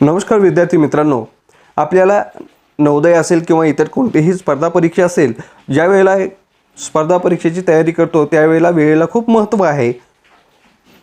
नमस्कार विद्यार्थी मित्रांनो. आपल्याला नवोदय असेल किंवा इतर कोणतीही स्पर्धा परीक्षा असेल ज्या वेळेला स्पर्धा परीक्षेची तयारी करतो त्यावेळेला वेळेला खूप महत्त्व आहे.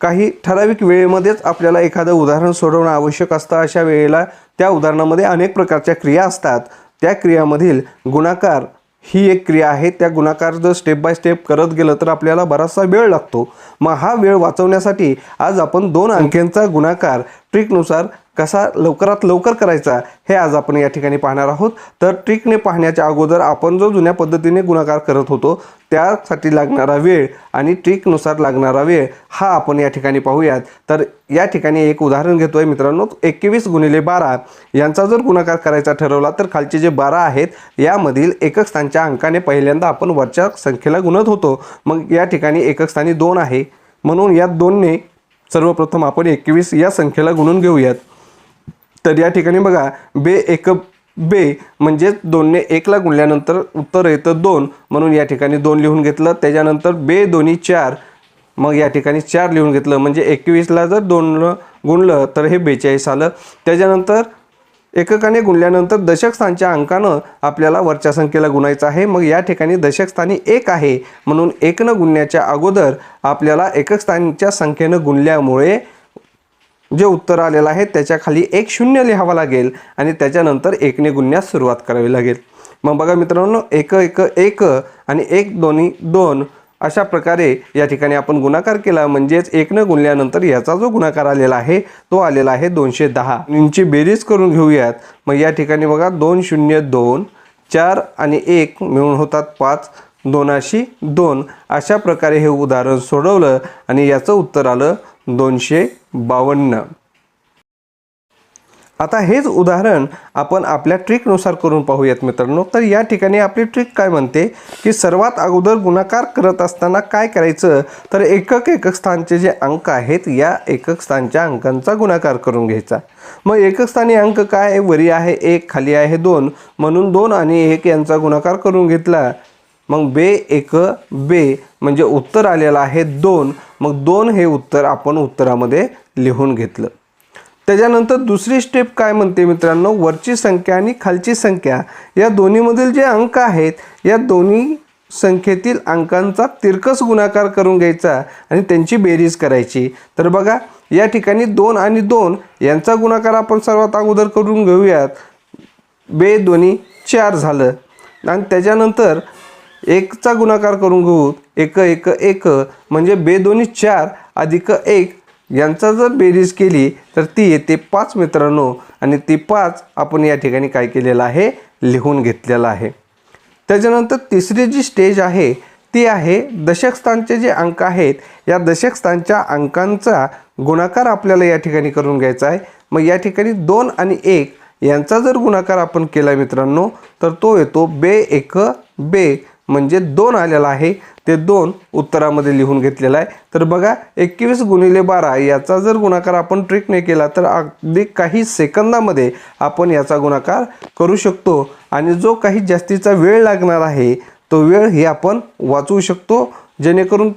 काही ठराविक वेळेमध्येच आपल्याला एखादं उदाहरण सोडवणं आवश्यक असतं. अशा वेळेला त्या उदाहरणामध्ये अनेक प्रकारच्या क्रिया असतात. त्या क्रियामधील गुणाकार ही एक क्रिया आहे. त्या गुणाकार जर स्टेप बाय स्टेप करत गेलं तर आपल्याला बराचसा वेळ लागतो. मग हा वेळ वाचवण्यासाठी आज आपण दोन अंक्यांचा गुणाकार ट्रिकनुसार कसा लवकरात लवकर करायचा हे आज आपण या ठिकाणी पाहणार आहोत. तर ट्रिकने पाहण्याच्या अगोदर आपण जो जुन्या पद्धतीने गुणाकार करत होतो त्यासाठी लागणारा वेळ आणि ट्रिकनुसार लागणारा वेळ हा आपण या ठिकाणी पाहूयात. तर या ठिकाणी एक उदाहरण घेतो आहे मित्रांनो एकवीस गुणिले बारा. यांचा जर गुणाकार करायचा ठरवला तर खालचे जे बारा आहेत यामधील एकक स्थानच्या अंकाने पहिल्यांदा आपण वरच्या संख्येला गुणत होतो. मग या ठिकाणी एकक स्थानी दोन आहे. म्हणून या दोनने सर्वप्रथम आपण एकवीस या संख्येला गुणून घेऊयात. तर या ठिकाणी बघा बे एक बे म्हणजेच दोनने एकला गुणल्यानंतर उत्तर येतं दोन. म्हणून या ठिकाणी दोन लिहून घेतलं. त्याच्यानंतर बे दोन्ही चार. मग या ठिकाणी चार लिहून घेतलं. म्हणजे एकवीसला जर दोन गुणलं तर हे बेचाळीस आलं. त्याच्यानंतर एककाने गुणल्यानंतर दशकस्थानच्या अंकानं आपल्याला वरच्या संख्येला गुणायचं आहे. मग या ठिकाणी दशकस्थानी एक आहे. म्हणून एकनं गुणण्याच्या अगोदर आपल्याला एकक स्थानच्या संख्येनं गुणल्यामुळे जे उत्तर आलेलं आहे त्याच्याखाली एक शून्य लिहावं लागेल आणि त्याच्यानंतर एकने गुणण्यास सुरुवात करावी लागेल. मग बघा मित्रांनो एक एक एक आणि एक दोन्ही दोन अशा प्रकारे या ठिकाणी आपण गुणाकार केला. म्हणजेच एकनं गुणल्यानंतर याचा जो गुणाकार आलेला आहे तो आलेला आहे दोनशे दहा. इंची बेरीज करून घेऊयात. मग या ठिकाणी बघा दोन शून्य दोन चार आणि एक मिळून होतात पाच दोनाशी दोन. अशा प्रकारे हे उदाहरण सोडवलं आणि याचं उत्तर आलं दोनशे बावन्न. आता हेच उदाहरण आपण आपल्या ट्रिकनुसार करून पाहूयात मित्रांनो. तर या ठिकाणी आपली ट्रिक काय म्हणते की सर्वात अगोदर गुणाकार करत असताना काय करायचं? तर एकक एकक स्थानचे जे अंक आहेत या एकक स्थानच्या अंकांचा गुणाकार करून घ्यायचा. मग एकक स्थानी अंक काय आहे? वरी आहे एक खाली आहे दोन. म्हणून दोन आणि एक यांचा गुणाकार करून घेतला. मग बे एक बे म्हणजे उत्तर आलेलं आहे दोन. मग दोन हे उत्तर आपण उत्तरामध्ये लिहून घेतलं. त्याच्यानंतर दुसरी स्टेप काय म्हणते मित्रांनो? वरची संख्या आणि खालची संख्या. या दोन्हीमधील जे अंक आहेत या दोन्ही संख्येतील अंकांचा तिरकस गुणाकार करून घ्यायचा आणि त्यांची बेरीज करायची. तर बघा या ठिकाणी दोन आणि दोन यांचा गुणाकार आपण सर्वात अगोदर करून घेऊयात. बे दोन्ही चार झालं. आणि त्याच्यानंतर एकचा गुणाकार करून घेऊ. एक एक एक. म्हणजे बे दोन्ही चार अधिक एक यांचा जर बेरीज केली तर ती येते पाच मित्रांनो. आणि ती पाच आपण या ठिकाणी काय केलेलं आहे? लिहून घेतलेलं आहे. त्याच्यानंतर तिसरी जी स्टेज आहे ती आहे दशकस्थानचे जे अंक आहेत या दशकस्थानच्या अंकांचा गुणाकार आपल्याला या ठिकाणी करून घ्यायचा आहे. मग या ठिकाणी दोन आणि एक यांचा जर गुणाकार आपण केला मित्रांनो तर तो येतो बे एक बे. म्हणजे दोन आलेला आहे. ते दोन उत्तरामध्ये लिहून घेतलेलं आहे. तर बघा एकवीस गुणिले बारा याचा जर गुणाकार आपण ट्रिकने केला तर अगदी काही सेकंदामध्ये आपण याचा गुणाकार करू शकतो. आणि जो काही जास्तीचा वेळ लागणार आहे तो वेळ हे आपण वाचवू शकतो. जेणेकरून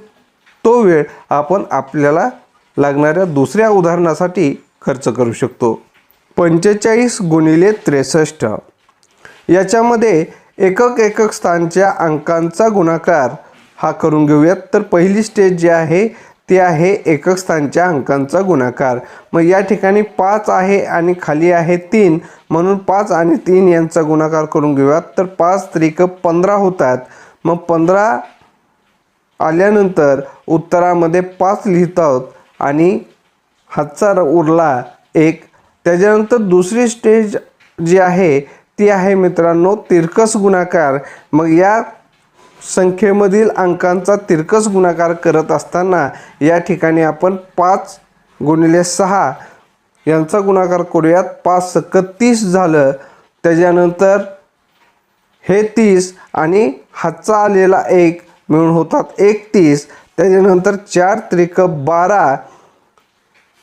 तो वेळ आपण आपल्याला लागणाऱ्या दुसऱ्या उदाहरणासाठी खर्च करू शकतो. पंचेचाळीस गुणिले त्रेसष्ट. याच्यामध्ये एकक एकक स्थानच्या अंकांचा गुणाकार हा करून घेऊयात. तर पहिली स्टेज जी आहे ती आहे एकक स्थानच्या अंकांचा गुणाकार. मग या ठिकाणी पाच आहे आणि खाली आहे तीन. म्हणून पाच आणि तीन यांचा गुणाकार करून घेऊयात. तर पाच त्रिक पंधरा होतात. मग पंधरा आल्यानंतर उत्तरामध्ये पाच लिहित आहोत आणि हातचा उरला एक. त्याच्यानंतर दुसरी स्टेज जी आहे ती आहे मित्रांनो तिरकस गुणाकार. मग या संख्येमधील अंकांचा तिरकस गुणाकार करत असताना या ठिकाणी आपण पाच गुणिले सहा यांचा गुणाकार करूयात. पाच सक्क तीस झालं त्याच्यानंतर हे तीस आणि हातचा आलेला एक मिळून होतात एकतीस. त्याच्यानंतर चार त्रिक बारा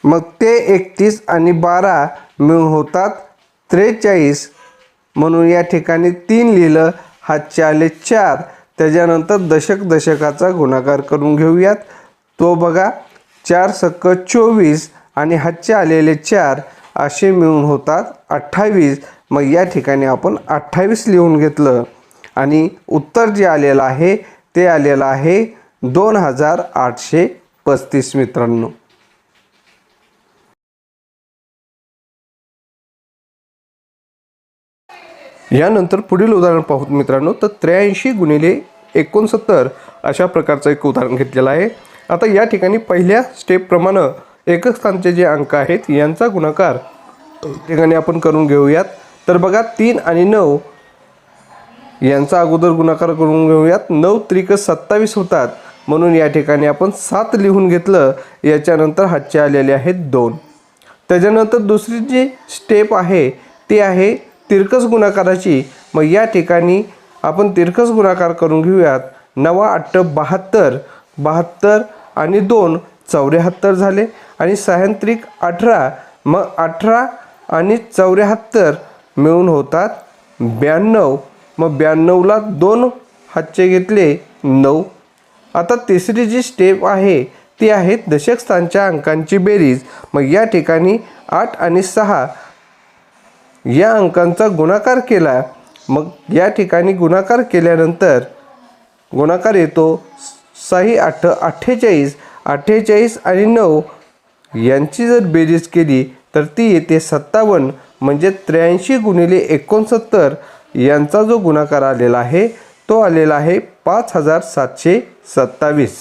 मग ते एकतीस आणि बारा मिळून होतात त्रेचाळीस. म्हणून या ठिकाणी तीन लिहिलं हातचे आले चार. त्याच्यानंतर दशक दशकाचा गुणाकार करून घेऊयात. तो बघा चार सक्क चोवीस आणि हातचे आलेले चार असे मिळून होतात अठ्ठावीस. मग या ठिकाणी आपण अठ्ठावीस लिहून घेतलं. आणि उत्तर जे आलेलं आहे ते आलेलं आहे दोन हजार आठशे पस्तीस मित्रांनो. यानंतर पुढील उदाहरण पाहूत मित्रांनो तर त्र्याऐंशी गुणिले एकोणसत्तर अशा प्रकारचं एक उदाहरण घेतलेलं आहे. आता या ठिकाणी पहिल्या स्टेपप्रमाणे एकक स्थानचे जे अंक आहेत यांचा गुणाकार ठिकाणी आपण करून घेऊयात. तर बघा तीन आणि नऊ यांचा अगोदर गुणाकार करून घेऊयात. नऊ त्रिक सत्तावीस होतात म्हणून या ठिकाणी आपण सात लिहून घेतलं. याच्यानंतर हातचे आलेले आहेत दोन. त्याच्यानंतर दुसरी जी स्टेप आहे ती आहे तिरकस गुणाकाराची. मग या ठिकाणी आपण तिरकस गुणाकार करून घेऊयात. नवा अठ्ठ बहात्तर बहात्तर आणि दोन चौऱ्याहत्तर झाले. आणि सायंत्रिक अठरा मग अठरा आणि चौऱ्याहत्तर मिळून होतात ब्याण्णव. मग ब्याण्णवला दोन हातचे घेतले नऊ. आता तिसरी जी स्टेप आहे ती आहे दशकस्थानच्या अंकांची बेरीज. मग या ठिकाणी आठ आणि सहा या अंकांचा गुणाकार केला मग या ठिकाणी गुणाकार केल्यानंतर गुणाकार येतो सही आठ अठ्ठेचाळीस अठ्ठेचाळीस आणि नऊ. यांची जर बेरीज केली तर ती येते सत्तावन्न म्हणजे त्र्याऐंशी गुणिले एकोणसत्तर. यांचा जो गुणाकार आलेला आहे तो आलेला आहे पाच हजार सातशे सत्तावीस.